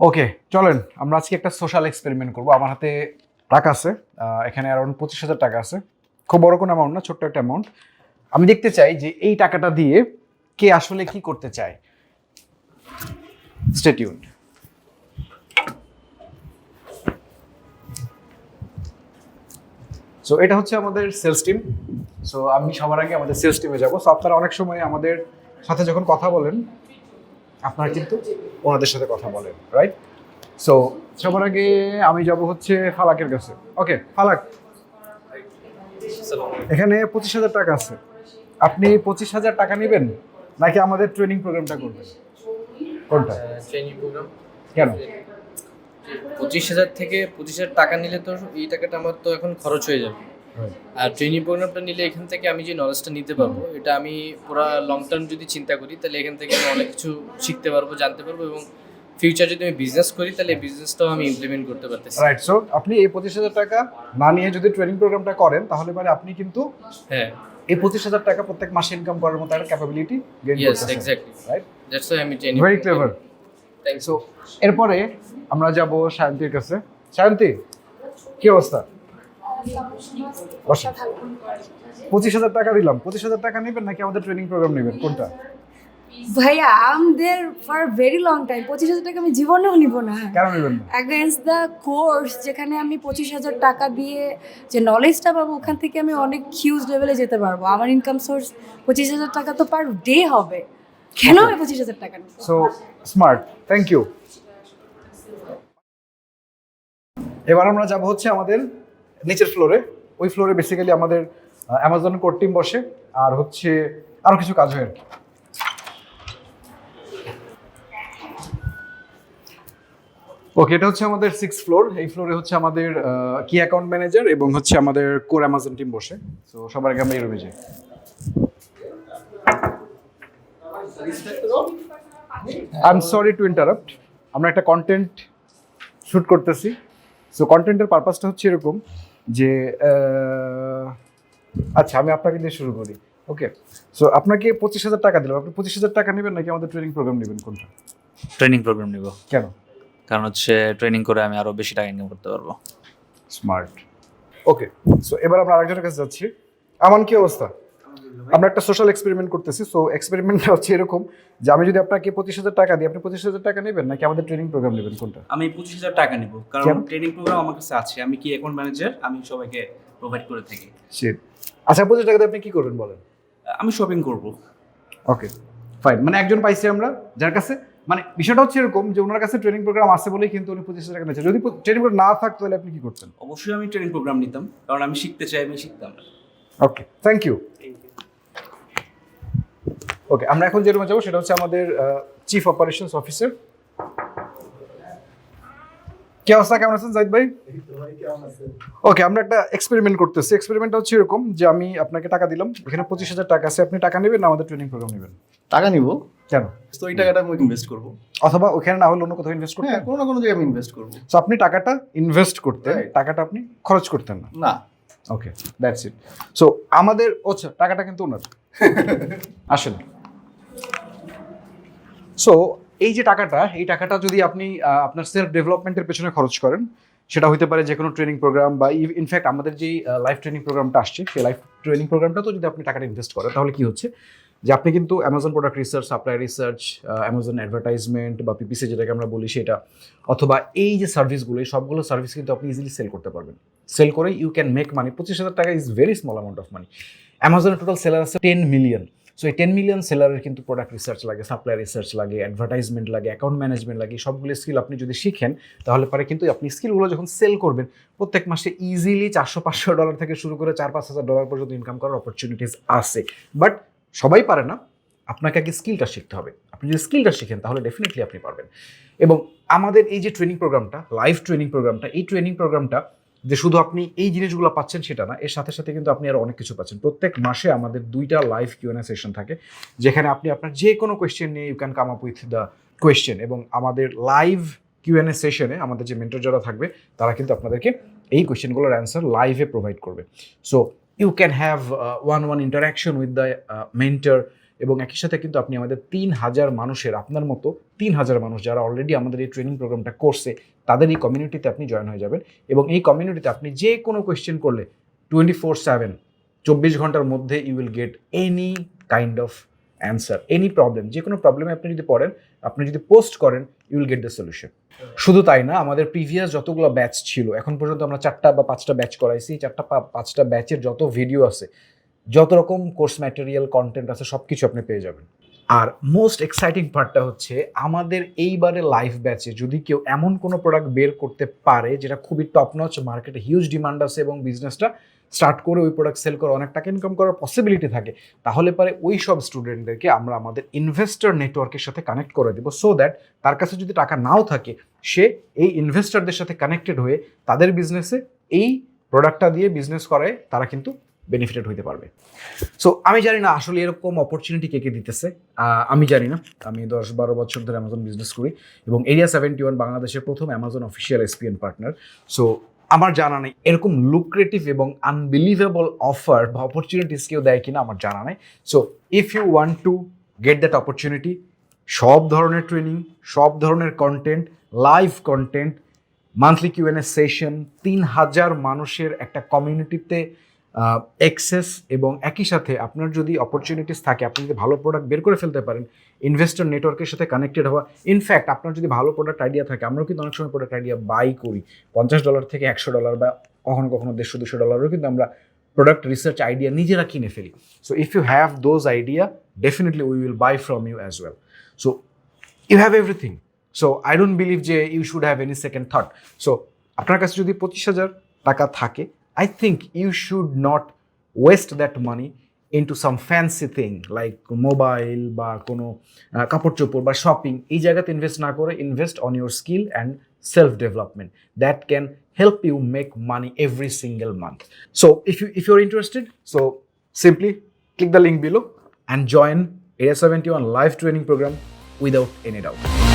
ওকে, চলেন, আমরা আজকে একটা সোশ্যাল এক্সপেরিমেন্ট করব। আমার হাতে টাকা আছে এখানে অ্যারাউন্ড পঁচিশ হাজার টাকা আছে। খুব বড় কোনো অ্যামাউন্ট না, ছোট্ট একটা অ্যামাউন্ট আমি দেখতে চাই যে এই টাকাটা দিয়ে কে আসলে কি করতে চায়। স্টেটিউড সো এটা হচ্ছে আমাদের সেলস টিম সো আমি সবার আগে আমাদের সেলস টিমে যাব। সো আপনারা অনেক সময় আমাদের সাথে যখন কথা বলেন আপনারা কিন্তু ওনাদের সাথে কথা বলেন রাইট সো সবার আগে আমি যাব হচ্ছে ফালাকের কাছে। ওকে ফালাক। এখানে পঁচিশ হাজার টাকা আছে। আপনি পঁচিশ হাজার টাকা নেবেন নাকি আমাদের ট্রেনিং প্রোগ্রামটা করবেন? কোনটা? ট্রেনিং প্রোগ্রাম কেন? পঁচিশ হাজার থেকে পঁচিশ হাজার টাকা নিলে তো এই টাকাটা আমার তো এখন খরচ হয়ে যাবে। আর ট্রেনিং প্রোগ্রামটা নিলে এখান থেকে আমি যে নলেজটা নিতে পারব এটা আমি পুরো লং টার্ম যদি চিন্তা করি তাহলে এখান থেকে আমি অনেক কিছু শিখতে পারব জানতে পারব এবং ফিউচার যদি আমি বিজনেস করি তাহলে এই বিজনেসটাও আমি ইমপ্লিমেন্ট করতে পারতেছি। রাইট সো আপনি এই পঁচিশ হাজার টাকা না নিয়ে যদি ট্রেনিং প্রোগ্রামটা করেন তাহলে মানে আপনি কিন্তু হ্যাঁ। এই পঁচিশ হাজার টাকা প্রত্যেক মাসে ইনকাম করার মতো একটা capability gain yes exactly right that's আমি ট্রেনিং ভেরি ক্লেভার সো এরপরে আমরা যাব শান্তির কাছে। শান্তি কি অবস্থা। পঁচিশ হাজার টাকা দিলাম। পঁচিশ হাজার টাকা নেবেন নাকি আমাদের ট্রেনিং প্রোগ্রাম নেবেন? কোনটা? ভাইয়া আম দের ফর ভেরি লং টাইম পঁচিশ হাজার টাকা আমি জীবনেও নিব না। কেন নেবেন না? অ্যাগেন্স্ট দ্য কোর্স যেখানে আমি পঁচিশ হাজার টাকা দিয়ে যে নলেজটা পাবো ওখান থেকে আমি অনেক হিউজ লেভেলে যেতে পারব। আমার ইনকাম সোর্স পঁচিশ হাজার টাকা তো পার ডে হবে। কেন আমি পঁচিশ হাজার টাকা নেব? সো স্মার্ট থ্যাংক ইউ এবার আমরা যাব হচ্ছে আমাদের নিচের ফ্লোরে ওই ফ্লোরে বেসিক্যালি আমাদের অ্যামাজন কোর টিম বসে। আর হচ্ছে আরও কিছু কাজ হয় আর কি। ওকে এটা হচ্ছে আমাদের সিক্স ফ্লোর এই ফ্লোরে হচ্ছে আমাদের কি অ্যাকাউন্ট ম্যানেজার এবং হচ্ছে আমাদের কোর অ্যামাজন টিম বসে। তো সবার আগে আমরা এই রুমে যাই। I am sorry to interrupt আমরা একটা কন্টেন্ট শ্যুট করতেছি। সো কন্টেন্টের পারপাসটা হচ্ছে এরকম যে আচ্ছা আমি আপনাকে দিয়ে শুরু করি। ওকে সো আপনাকে পঁচিশ হাজার টাকা দিলাম। আপনি পঁচিশ হাজার টাকা নেবেন নাকি আমাদের ট্রেনিং প্রোগ্রাম নেবেন? কোনটা? ট্রেনিং প্রোগ্রাম নেব। কেন? কারণ হচ্ছে ট্রেনিং করে আমি আরও বেশি টাকা ইনকাম করতে পারব। স্মার্ট ওকে সো এবার আমরা আরেকজনের কাছে যাচ্ছি। আমার কি অবস্থা? আমরা একটা সোশ্যাল এক্সপেরিমেন্ট করতেছি সো এক্সপেরিমেন্টটা হচ্ছে এরকম যে আমি যদি আপনাকে পঁচিশ হাজার টাকা দিই আপনি পঁচিশ হাজার টাকা নেবেন নাকি আমাদের ট্রেনিং প্রোগ্রাম নেবেন? কোনটা? আমি পঁচিশ হাজার টাকা নিব কারণ ট্রেনিং প্রোগ্রাম আমার কাছে আছে আমি কি অ্যাকাউন্ট ম্যানেজার আমি সবাইকে প্রোভাইড করে থাকি। আচ্ছা পঁচিশ টাকা আপনি কি করবেন বলেন? আমি শপিং করব। ওকে ফাইন মানে একজন পাইছি আমরা যার কাছে মানে বিষয়টা হচ্ছে এরকম যে ওনার কাছে ট্রেনিং প্রোগ্রাম আছে বলেই কিন্তু উনি পঁচিশ হাজার টাকা নিচ্ছে যদি ট্রেনিং প্রোগ্রাম না থাকতো তাহলে আপনি কি করতেন? অবশ্যই আমি ট্রেনিং প্রোগ্রাম নিতাম কারণ আমি শিখতে চাই আমি শিখতাম। ওকে থ্যাংক ইউ ওকে আমরা এখন যে রুমে যাব সেটা হচ্ছে আমাদের চিফ অপারেশনস অফিসার কি অবস্থা? কেমন আছেন জাহিদ ভাই? ওকে আমরা একটা এক্সপেরিমেন্ট করতেছি। এক্সপেরিমেন্টটা হচ্ছে এরকম যে আমি আপনাকে টাকা দিলাম এখানে পঁচিশ হাজার টাকা আছে আপনি টাকা নেবেন না আমাদের ট্রেনিং প্রোগ্রাম নেবেন? টাকা নিব? কেন? তো এই টাকাটা আমি ইনভেস্ট করব। অথবা ওখানে না হলে অন্য কোথাও ইনভেস্ট করতেন হ্যাঁ কোনো না কোনো জায়গায় আমি ইনভেস্ট করব। সো আপনি টাকাটা ইনভেস্ট করতেন Right. টাকাটা আপনি খরচ করতেন না? না। ওকে দ্যাটস ইট সো আমাদের আচ্ছা টাকাটা কিন্তু ওনার। আসেন। সো এই যে টাকাটা, এই টাকাটা যদি আপনি আপনার সেলফ ডেভেলপমেন্টের পেছনে খরচ করেন, সেটা হতে পারে যে কোনো ট্রেনিং প্রোগ্রাম বা ইনফ্যাক্ট আমাদের যেই লাইফ ট্রেনিং প্রোগ্রামটা আসছে, সেই লাইফ ট্রেনিং প্রোগ্রামটা তো যদি আপনি টাকাটা ইনভেস্ট করেন, তাহলে কি হচ্ছে? যে আপনি কিন্তু Amazon product research supply research Amazon advertisement বা পিপিসি যেটাকে আমরা বলি সেটা, অথবা এই যে সার্ভিসগুলো এই সবগুলো সার্ভিস কিন্তু আপনি ইজিলি সেল করতে পারবেন। সেল করে ইউ ক্যান মেক মানি পঁচিশ হাজার টাকা is very small amount of money অ্যামাজনের টোটাল সেলার আছে টেন মিলিয়ন সো এই টেন মিলিয়ন সেলারের কিন্তু প্রোডাক্ট রিসার্চ লাগে সাপ্লাই রিসার্চ লাগে অ্যাডভার্টাইজমেন্ট লাগে অ্যাকাউন্ট ম্যানেজমেন্ট লাগে, সবগুলো স্কিল আপনি যদি শিখেন, তাহলে পরে কিন্তু আপনি স্কিলগুলো যখন সেল করবেন, প্রত্যেক মাসে ইজিলি চারশো পাঁচশো ডলার থেকে শুরু করে চার পাঁচ হাজার ডলার পর্যন্ত ইনকাম করার অপরচুনিটিস আছে। বাট সবাই পারে না, আপনাকে আগে স্কিলটা শিখতে হবে। আপনি যদি স্কিলটা শিখেন, তাহলে ডেফিনেটলি আপনি পারবেন। এবং আমাদের এই যে ট্রেনিং প্রোগ্রামটা লাইভ ট্রেনিং প্রোগ্রামটা এই ট্রেনিং প্রোগ্রামটা যে শুধু আপনি এই জিনিসগুলো পাচ্ছেন সেটা না, এর সাথে সাথে কিন্তু আপনি আরও অনেক কিছু পাচ্ছেন। প্রত্যেক মাসে আমাদের দুইটা লাইভ কিউএনএ সেশন থাকে, যেখানে আপনি আপনার যে কোনো কোয়েশ্চেন নিয়ে you can come up with the question এবং আমাদের লাইভ কিউএনএ সেশনে আমাদের যে মেন্টর যারা থাকবে, তারা কিন্তু আপনাদেরকে এই কোয়েশ্চেনগুলোর অ্যান্সার লাইভে প্রোভাইড করবে। So you can have one one interaction with the mentor এবং একই সাথে কিন্তু আপনি আমাদের তিন হাজার মানুষের, আপনার মতো তিন হাজার মানুষ যারা অলরেডি আমাদের এই ট্রেনিং প্রোগ্রামটা করছে, তাদের এই কমিউনিটিতে আপনি জয়েন হয়ে যাবেন। এবং এই কমিউনিটিতে আপনি যে কোনো কোয়েশ্চেন করলে টোয়েন্টি ফোর সেভেন চব্বিশ ঘণ্টার মধ্যে you will get any kind of answer any problem যে কোনো প্রবলেমে আপনি যদি পড়েন, আপনি যদি পোস্ট করেন you will get the solution শুধু তাই না, আমাদের প্রিভিয়াস যতগুলো ব্যাচ ছিল, এখন পর্যন্ত আমরা চারটা বা পাঁচটা ব্যাচ করাইছি, চারটা পাঁচটা ব্যাচের যত ভিডিও আছে যত রকম কোর্স ম্যাটেরিয়াল কন্টেন্ট আছে সব কিছু আপনি পেয়ে যাবেন। আর মোস্ট এক্সাইটিং পার্টটা হচ্ছে, আমাদের এইবারে লাইফ ব্যাচে যদি কেউ এমন কোনো প্রোডাক্ট বের করতে পারে, যেটা খুবই টপ নচ মার্কেটে হিউজ ডিমান্ড আছে এবং বিজনেসটা স্টার্ট করে ওই প্রোডাক্ট সেল করে অনেক টাকা ইনকাম করার পসিবিলিটি থাকে, তাহলে পরে ওই সব স্টুডেন্টদেরকে আমরা আমাদের ইনভেস্টর নেটওয়ার্কের সাথে কানেক্ট করে দেবো সো দ্যাট তার কাছে যদি টাকা নাও থাকে, সে এই ইনভেস্টরদের সাথে কানেক্টেড হয়ে তাদের বিজনেসে এই প্রোডাক্টটা দিয়ে বিজনেস করে, তারা কিন্তু বেনিফিটেড হইতে পারবে। সো আমি জানি না আসলে এরকম অপরচুনিটি কে কে দিতেছে। আমি জানি না। আমি দশ বারো বছর ধরে অ্যামাজন বিজনেস করি এবং এরিয়া সেভেন্টি ওয়ান বাংলাদেশের প্রথম Amazon official SPN partner so আমার জানা নেই এরকম লুক্রেটিভ এবং আনবিলিভেবল অফার বা অপরচুনিটিস কেউ দেয় কিনা আমার জানা নেই। So if you want to get that opportunity সব ধরনের ট্রেনিং সব ধরনের content live content monthly Q and A session তিন হাজার মানুষের একটা কমিউনিটিতে এক্সেস এবং একই সাথে আপনার যদি অপরচুনিটিস থাকে, আপনি যদি ভালো প্রোডাক্ট বের করে ফেলতে পারেন ইনভেস্টর নেটওয়ার্কের সাথে কানেক্টেড হওয়া ইনফ্যাক্ট আপনার যদি ভালো প্রোডাক্ট আইডিয়া থাকে, আমরাও কিন্তু অনেক সময় প্রোডাক্ট আইডিয়া বাই করি। পঞ্চাশ ডলার থেকে একশো ডলার বা কখনো কখনো দেড়শো, দুশো ডলারও কিন্তু আমরা প্রোডাক্ট রিসার্চ আইডিয়া নিজেরা কিনে ফেলি। So if you have those idea definitely we will buy from you as well so you have everything so I don't believe যে you should have any second thought so আপনার কাছে যদি পঁচিশ হাজার টাকা থাকে I think you should not waste that money into some fancy thing like mobile বা কোনো কাপড় চোপড় বা শপিং এই জায়গাতে ইনভেস্ট না করে invest on your skill and self development that can help you make money every single month. So if you if you're interested, so simply click the link below and join Area 71 live training program without any doubt.